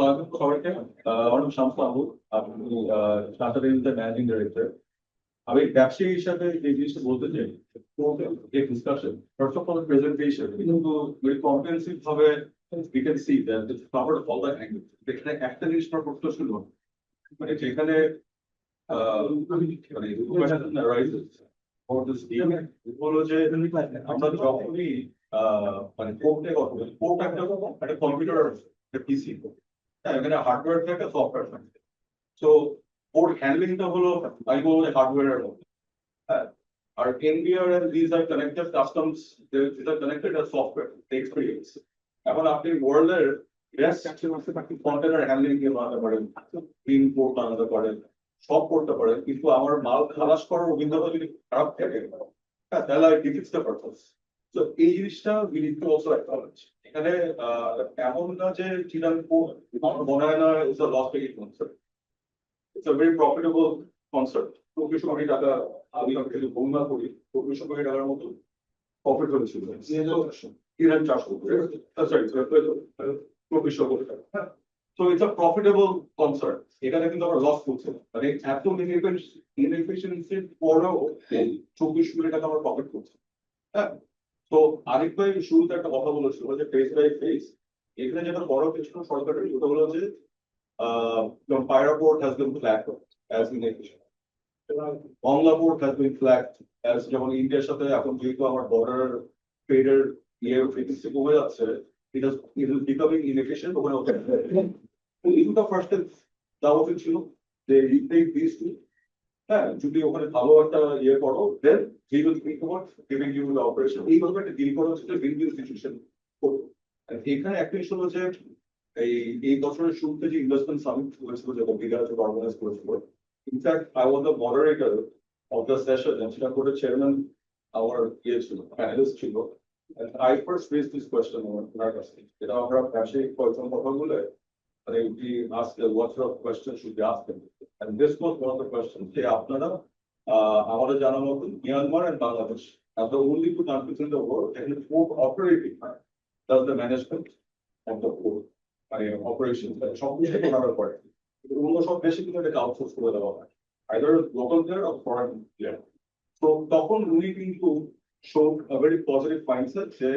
স্বাগত সবাইকে আমার শামস আপনি টাটা রেলওয়ের ম্যানেজিং ডিরেক্টর আমি ব্যবসায়ী হিসাবে যে জিনিসটা বলতে চাই যে discussion first of all presentation কিন্তু ভেরি কম্প্রিহেন্সিভ ভাবে we can see that it's covered এখানে একটা জিনিস আমার প্রশ্ন ছিল মানে যেখানে হলো যে আমরা যখনই মানে কোর্টে কথা একটা কম্পিউটার পিসি হ্যাঁ এখানে হার্ডওয়্যার থাকে সফটওয়্যার থাকে। সো ওর হ্যান্ডলিংটা হলো আমি বলব হার্ডওয়্যারের মধ্যে। হ্যাঁ আর NBR and this are connected customs this are connected R software experience এখন আপনি ওয়ার্ল্ডের বেস্ট কন্টেনার হ্যান্ডলিং দিয়ে বানাতে পারেন ক্লিন পোর্ট বানাতে পারেন সব করতে পারেন, কিন্তু আমার মাল খালাস করার অভিজ্ঞতা যদি খারাপ থাকে হ্যাঁ তাহলে ডিফিটস দ্য পারপাস তো এই জিনিসটা we need to also acknowledge এখানে এমন না যে আমার মনে হয় না it's loss making concert it's a very profitable concert চব্বিশ কোটি টাকা আমি যদি গণনা করি চব্বিশ কোটি টাকার মতো প্রফিট হয়েছিল হিরেন চাষ করতে সরি চব্বিশশো কোটি টাকা। হ্যাঁ। তো ইটস আ প্রফিটেবল কনসার্ট এখানে কিন্তু আমরা লস করছি মানে এত ইনএফিসিয়েন্সি পরেও চব্বিশ কোটি টাকা আমরা প্রফিট করছি। হ্যাঁ। তো আরেক ভাই শুরুতে একটা কথা বলেছিল, যে ফেস বাই ফেস এখানে যেটা বড় কিছু সরকারের কথা হলো যে port has been flag as inefficient Bangla port has been flag as যেমন ইন্ডিয়ার সাথে এখন যেহেতু আমার বর্ডার ট্রেডের ইয়ে ফ্রিকুয়েন্সি কমে যাচ্ছে becoming inefficient ওখানে ওখানে তো দুটো ফার্স্ট দেওয়া ছিল যে দিস হ্যাঁ যদি ওখানে ভালো একটা ইয়ে করো then giving you the operation এইভাবে একটা ডিল করা হচ্ছে উইন উইন সিচুয়েশন এখানে একটা ইস্যু যে এই এই বছরের শুরুতে যে ইনভেস্টমেন্ট সামিট হয়েছিল বিগার অর্গানাইজ করেছিল in fact I was the moderator of the session সেটা করে চেয়ারম্যান আমার ইয়ে ছিল প্যানেলিস্ট ছিল। I first raised this question on কাছে যেটা আমরা ব্যবসায়িক কয়েকজন কথা বলে মানে we ask uh, what sort of questions should be asked them. And this was one of the questions যে আপনারা আহ আমাদের জানা মতো Myanmar and Bangladesh are the only two countries in the world and the port operating does the management of the port মানে operations সব কিছু ওনারা করে কিন্তু অন্য সব দেশে কিন্তু এটাকে আউটসোর্স করে দেওয়া হয় either local player or foreign player তো তখন উনি কিন্তু showed a very positive mindset যে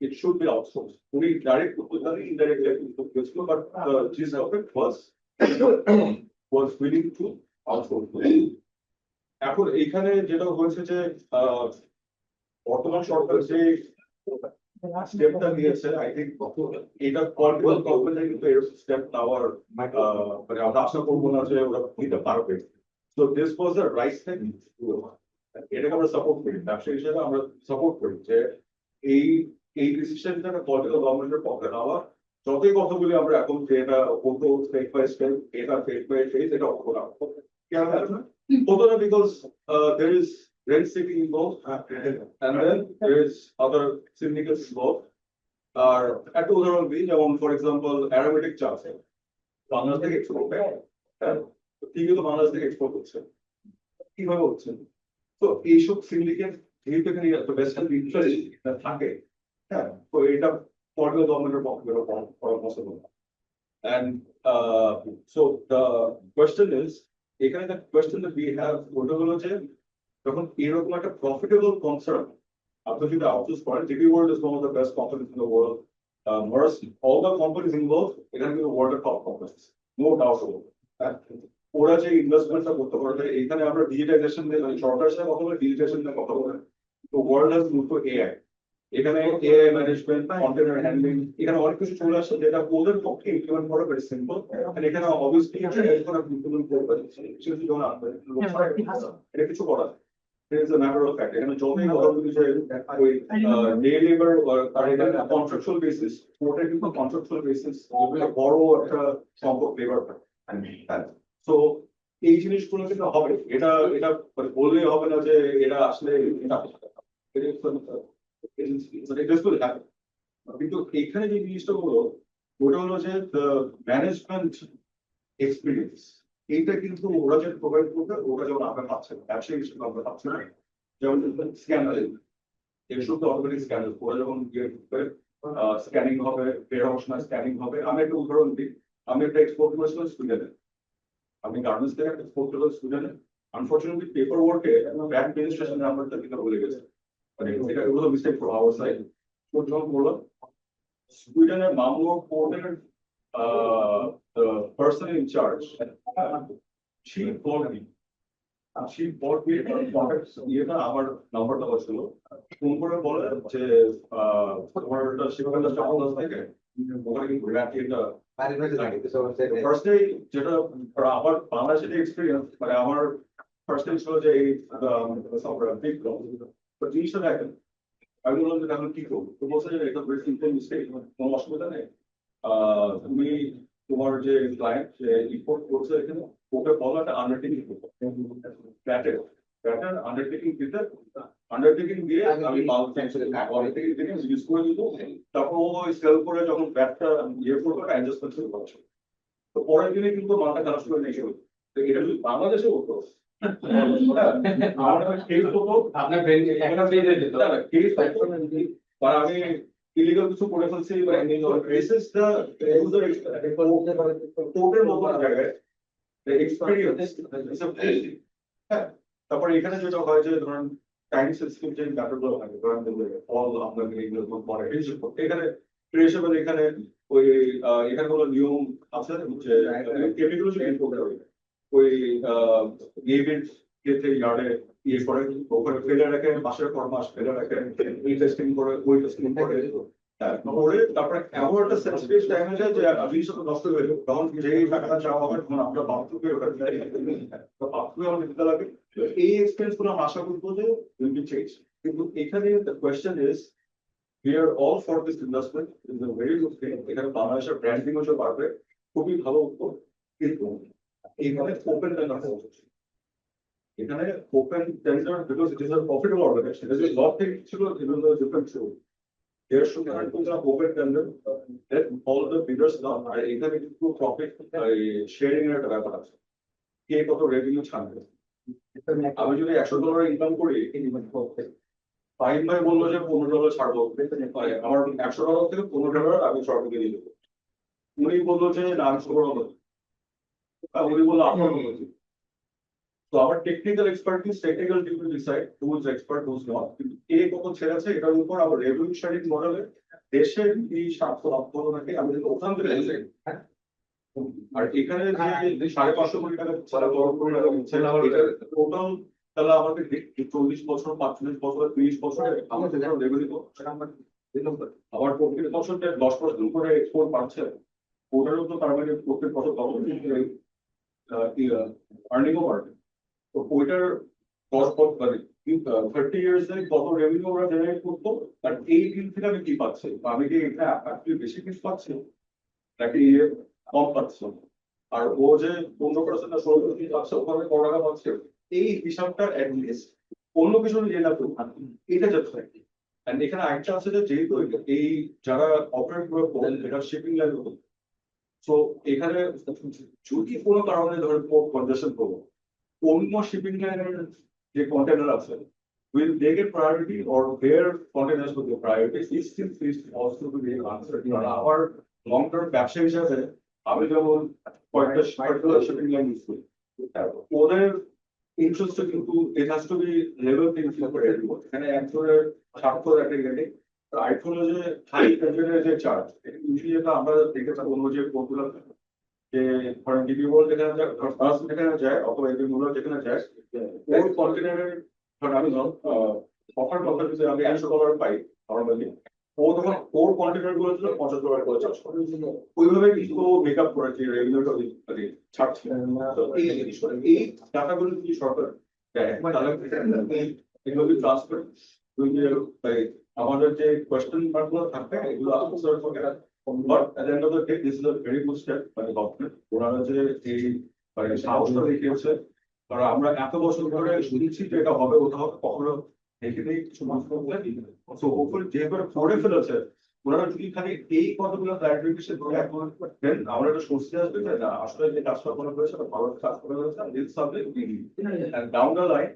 it should be outsourced. উনি direct করতে পারে indirect করতে গেছিল but the gist of it was এখন এইখানে যেটা হয়েছে যে বর্তমান সরকার যে স্টেপটা নিয়েছে আই থিঙ্ক এটা গভর্নমেন্ট কিন্তু এরকম স্টেপ নেওয়ার মানে আমরা আশা করব না যে ওরা নিতে পারবে। তো this was the right thing এটাকে আমরা সাপোর্ট করি, ব্যবসায়ী হিসেবে আমরা সাপোর্ট করি যে এই এই ডিসিশনটা পলিটিক্যাল গভর্নমেন্টের পক্ষে নেওয়া যতই কথা বলি আমরা এখন যে এটা হতো স্টেপ বাই স্টেপ এটা ফেস বাই ফেস এটা হতো না। কেন হতো না? হতো না because there is rent seeking involved and then there is other syndicates involved আর একটা উদাহরণ দিই যেমন ফর এক্সাম্পল অ্যারোমেটিক চা আছে বাংলাদেশ থেকে এক্সপোর্ট হ্যাঁ তিনি তো বাংলাদেশ থেকে এক্সপোর্ট করছে কীভাবে হচ্ছে? তো এইসব সিন্ডিকেট যেহেতু এখানে ওয়েস্টার্ন ইন্টারেস্ট থাকে হ্যাঁ তো এটা পলিটিক্যাল গভর্নমেন্টের পক্ষে বেরো করা possible And uh, so the question is, এখানে the question that we have, ওটা হলো যে যখন এরকম একটা প্রফিটেবল কনসার্ন আপনি যদি আউটসোর্স করেন GP world is one of the best companies in the world মোরস all the companies involve এখানে কিন্তু ওয়ার্ল্ডের টপ কোম্পানিজ নো ডাউট ওরা যে ইনভেস্টমেন্টটা করতে পারে এখানে আমরা ডিজিটাইজেশন সরকারের সাথে কথা বলে ডিজিটাইজেশন নিয়ে কথা বলে তো world has move to AI এখানে এআই ম্যানেজমেন্ট কন্টেনার হ্যান্ডলিং এখানে অনেক কিছু চলে আসছে যেটা ওদের পক্ষে ইমপ্লিমেন্ট করা ভেরি সিম্পল এখানে অবভিয়াসলি ইমপ্লিমেন্ট করবে। সেটা কিছু না এটা কিছু করা is a matter of fact, এখানে যতই বলি যে ওই ডে লেবার আর এটা কন্ট্রাকচুয়াল বেসিস ওটা কিন্তু কন্ট্রাকচুয়াল বেসিস বড় একটা সম্পর্ক লেবার তো এই জিনিসগুলো কিন্তু হবে। এটা এটা মানে বললে হবে না যে এটা আসলে এটা কিন্তু এখানে যে জিনিসটা হলো, ওটা হলো যে ম্যানেজমেন্ট এক্সপিরিয়েন্স এইটা কিন্তু ওরা যে প্রোভাইড করবে, ওরা যেমন আমরা পাচ্ছে না। ব্যবসায়ী হিসেবে আমরা পাচ্ছি না। যেমন স্ক্যানার এসব অটোমেটিক স্ক্যানার ওরা যখন স্ক্যানিং হবে বের হওয়ার সময় স্ক্যানিং হবে। আমি একটা উদাহরণ দিই, আমি একটা এক্সপোর্ট করেছিলাম সুইডেনে। আমি গার্মেন্টস থেকে একটা এক্সপোর্ট করেছিলাম সুইডেনে। আনফর্চুনেটলি পেপার ওয়ার্কে ব্যাংক রেজিস্ট্রেশন নাম্বারটা দিতে ভুলে গেছে মানে এটা এগুলো মিস্টেক ফর আওয়ার সাইড তো যখন বললাম সুইডেনের মামলো কোর্টের uh, the person in charge. She called me. She called me contact ইয়েটা আমার নাম্বারটা বলছিল। ফোন করে বলে যে আহ, তোমার একটা শিবকান্ত চাকর থেকে ওখানে কিন্তু ব্যাংকে এটা ফার্স্ট ডে যেটা আর আমার বাংলাদেশে যে এক্সপিরিয়েন্স মানে আমার ফার্স্ট ডে ছিল যে এই বিগ তো জিনিসটা দেখেন আমি বললাম যে এখন কি করব? তো বলছে যে এটা ভেরি সিম্পল মিস্টেক কোনো অসুবিধা নেই। তুমি তোমার যে ক্লায়েন্ট ইম্পোর্ট করছে এখানে ওকে বলো একটা আন্ডারটেকিং করতে আন্ডারটেকিং দিতে আন্ডারটেকিং দিয়ে আমি মাল আন্ডারটেকিং দিয়ে ইউজ করে দিব। তারপর ও সেল করে যখন ব্যাটটা ইয়ে করবে অ্যাডজাস্টমেন্ট শুরু করছে তো পরের দিনে কিন্তু মালটা কালেক্ট করে নিয়ে তো এটা যদি বাংলাদেশে হতো আপনার ব্রেন একটা পেজ দিত না, না, case হতো, আর আমি ইলিগাল কিছু করে ফেলছি বা বেসিস দা ইউজার কোর্টের মতো জায়গায় এক্সপেরিয়েন্স হ্যাঁ তারপরে এখানে যেটা হয় যে ধরুন টাইম সেন্সিটিভ যে ব্যাপারগুলো হয় ধরেন ফল আপনাকে এগুলো পরে এখানে ট্রেসেবল এখানে ওই আহ, এখানে কোনো নিয়ম আছে যে কেমিক্যাল ইম্পোর্ট করে ওই গেভিট ক্ষেত্রে ইয়ার্ডে ইয়ে করে ওখানে ফেলে রাখে মাসের পর মাস ফেলে রাখে এই করে ওই টেস্টিং হ্যাঁ, করে তারপরে এমন একটা টাইমে যায় যে তো নষ্ট হয়ে যাবে। আমরা বাথরুমে তো আমাদের দিতে লাগে। এই এক্সপেরিয়েন্সগুলো আমরা আশা চেঞ্জ কিন্তু এখানে the question is we are all for this investment good thing এখানে বাংলাদেশের ব্র্যান্ডিং হচ্ছে বাড়বে খুবই ভালো উত্তর কিন্তু এখানে ওপেন এখানে ওপেন টেন্ডার ছিল bidders know, আর কিন্তু প্রফিট শেয়ারিং এর একটা ব্যাপার আছে। কে কত ছাড়বে? আমি যদি একশো ডলার ইনকাম করি ভাই বলল যে পনেরো ডলার ছাড়বো। আমার একশো ডলার থেকে পনেরো দিয়ে উনি বলল যে না আমি আঠারো ডলার দিবো। তো আমার technical expertise technical duty decide who is expert who's not কিন্তু কে কত ছেড়েছে এটার উপর আমার রেভলিউশনারি মডেলে দেশের এই স্বার্থ লক্ষ্য থাকে আমি যদি ওখান থেকে হ্যাঁ? আর এখানে যে সাড়ে পাঁচশো কোটি টাকা টোটাল তাহলে আমাকে দেখ- চল্লিশ বছর পাঁচচল্লিশ বছর তিরিশ বছরে আমার যেখানে রেভিনিউ সেটা আমার আবার প্রত্যেক বছর দশ পার্সেন্ট করে এক্সপোর্ট বাড়ছে ওটারও তো তার মানে প্রত্যেক বছর আর্নিংও বাড়বে তো ওইটার দশ বছর থার্টি ইয়ার্স এ কত রেভিনিউ ওরা জেনারেট করতো আর এই দিন থেকে আমি কি পাচ্ছি? আমি কি এটা actually বেশি কিছু পাচ্ছি? নাকি কম পাচ্ছি? আর ও যে পনেরো পার্সেন্ট ষোলো পার্সেন্ট পাচ্ছে, ওখানে কত টাকা পাচ্ছে? এই হিসাবটা অ্যাটলিস্ট অন্য কিছু না তো এটা যাচ্ছে এখানে আরেকটা আছে যে, যেহেতু এই যারা অপারেট করে এটা শিপিং লাইন সো এখানে যদি কোনো কারণে ধরে পোর্ট কনজেশন করব অন্য শিপিং লাইনের যে কন্টেনার আছে will they get priority or their containers will get priority these things is also to be answered কারণ আমার লং টার্ম ব্যবসা হিসাবে আমি যেমন কয়েকটা শিপিং লাইন ইউজ করি ওদের ইন্টারেস্ট কিন্তু has to be level playing field for everyone এখানে একজনের স্বার্থ একটা হলো যে হাই লেভেলের যে চার্জ ইউজুয়ালি যেটা আমরা দেখেছি অন্য যে কোর্টগুলো যে ধরেন ডিবি ওয়ার্ল্ড যেখানে যায় ফার্স্ট যেখানে যায় অথবা এবি মূল্য যেখানে যায় ওর কন্টেনারের ধরেন আমি অফার কথা যদি আমি একশো ডলার পাই নর্মালি ও তখন ওর কন্টেনারগুলো ছিল পঞ্চাশ ডলার করে চার্জ করে। ওইভাবে কিন্তু মেক আপ করেছে রেগুলার ছাড়ছে তো এই ডাটাগুলো যদি সরকার দেয়? তাহলে এগুলো ট্রান্সফার আমাদের যে কোয়েশ্চেন মার্কগুলো থাকবে এগুলো আনসার করে but at end of the day this is a very good step মানে গভর্নমেন্ট ওনারা যে এই মানে সাহসটা দেখিয়েছে। কারণ আমরা এত বছর ধরে শুনছি যে এটা হবে হবে, কখনো দেখে নেই কিছু মানুষ সো হোপফুলি এটা পড়ে ফেলেছে, ওনারা যদি খালি এই কতগুলো ক্লারিফিকেশন করে দেন, আমরা একটা স্বস্তি আসবে যে, না, আসলে যে কাজটা করা হয়েছে ভালো কাজ করা হয়েছে this subject down the line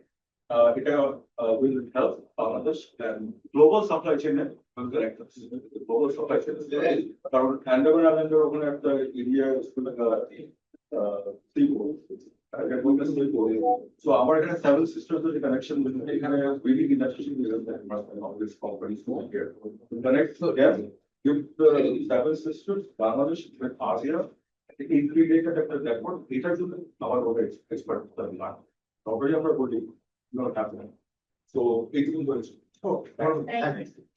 uh, এটা uh, will help Bangladesh and global supply chain A will connect us. Global supply chain. কারণ আন্ডামান আইল্যান্ডের ওখানে একটা এরিয়া So আমার এখানে seven sisters এর connection এখানে really industry this companies here. Connect them, give the seven sisters, Bangladesh with Asia. Integrated একটা network, এটার জন্য আমার ওটা expert না। তবেই আমরা বলি, not happening. So it will go. Oh, Thank you.